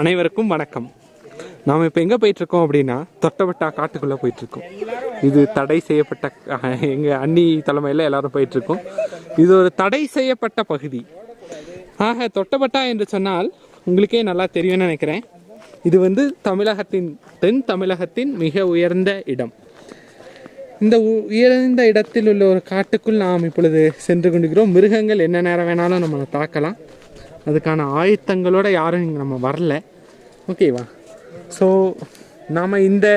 அனைவருக்கும் வணக்கம். நாம் இப்போ எங்கே போயிட்டுருக்கோம் அப்படின்னா தொட்டபெட்டா காட்டுக்குள்ளே போயிட்டுருக்கோம். இது தடை செய்யப்பட்ட எங்கள் அண்ணி தலைமையில் எல்லாரும் போயிட்டுருக்கோம். இது ஒரு தடை செய்யப்பட்ட பகுதி. ஆக தொட்டபெட்டா என்று சொன்னால் உங்களுக்கே நல்லா தெரியும்னு நினைக்கிறேன். இது வந்து தமிழகத்தின் தென் தமிழகத்தின் மிக உயர்ந்த இடம். இந்த உயர்ந்த இடத்தில் உள்ள ஒரு காட்டுக்குள் நாம் இப்பொழுது சென்று கொண்டிருக்கிறோம். மிருகங்கள் என்ன நேரம் வேணாலும் நம்மளை தாக்கலாம். அதுக்கான ஆயத்தங்களோட யாரும் இங்கே நம்ம வரல. ஓகேவா ஸோ நாம் இந்த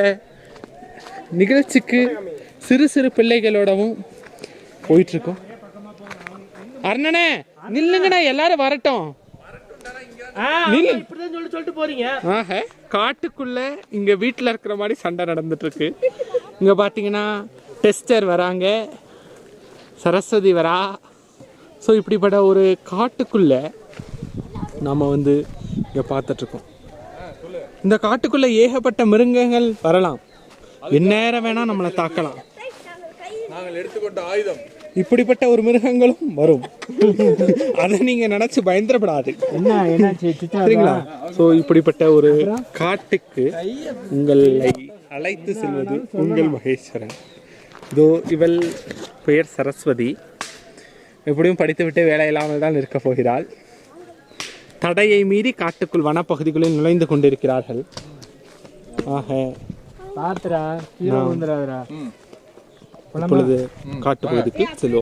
நிகழ்ச்சிக்கு சிறு சிறு பிள்ளைகளோடவும் போயிட்டுருக்கோம். அருணனே நில்லுங்கண்ணா எல்லாரும் வரட்டும். ஆக காட்டுக்குள்ள இங்க வீட்டில் இருக்கிற மாதிரி சண்டை நடந்துட்டு இருக்கு இங்க பாத்தீங்கன்னா டெஸ்டர் வராங்க. சரஸ்வதி வரா. ஸோ இப்படிப்பட்ட ஒரு காட்டுக்குள்ள நாம வந்து இங்க பார்த்துட்டு இருக்கோம் இந்த காட்டுக்குள்ள ஏகப்பட்ட மிருகங்கள் வரலாம். எந்நேரம் வேணா நம்மளை தாக்கலாம். நாங்கள் எடுத்துக்கொண்ட ஆயுதம். இப்படிப்பட்ட ஒரு மிருகங்களும் வரும். அதை நீங்க நினைச்சு பயந்துடப்படாது. என்ன என்னாச்சு சரிங்களா? ஸோ இப்படிப்பட்ட ஒரு காட்டுக்கு உங்களை அழைத்து செல்வது உங்கள் மகேஸ்வரன். இதோ இவள் பெயர் சரஸ்வதி. எப்படியும் படித்துவிட்டு வேலை இல்லாமல் தான் இருக்கப் போகிறாள். தடையை மீறி காட்டுக்குள் வனப்பகுதிகளில் நுழைந்து கொண்டிருக்கிறார்கள். ஆக பாத்துரா இப்பொழுது காட்டுப்பகுதிக்கு செல்வோம்.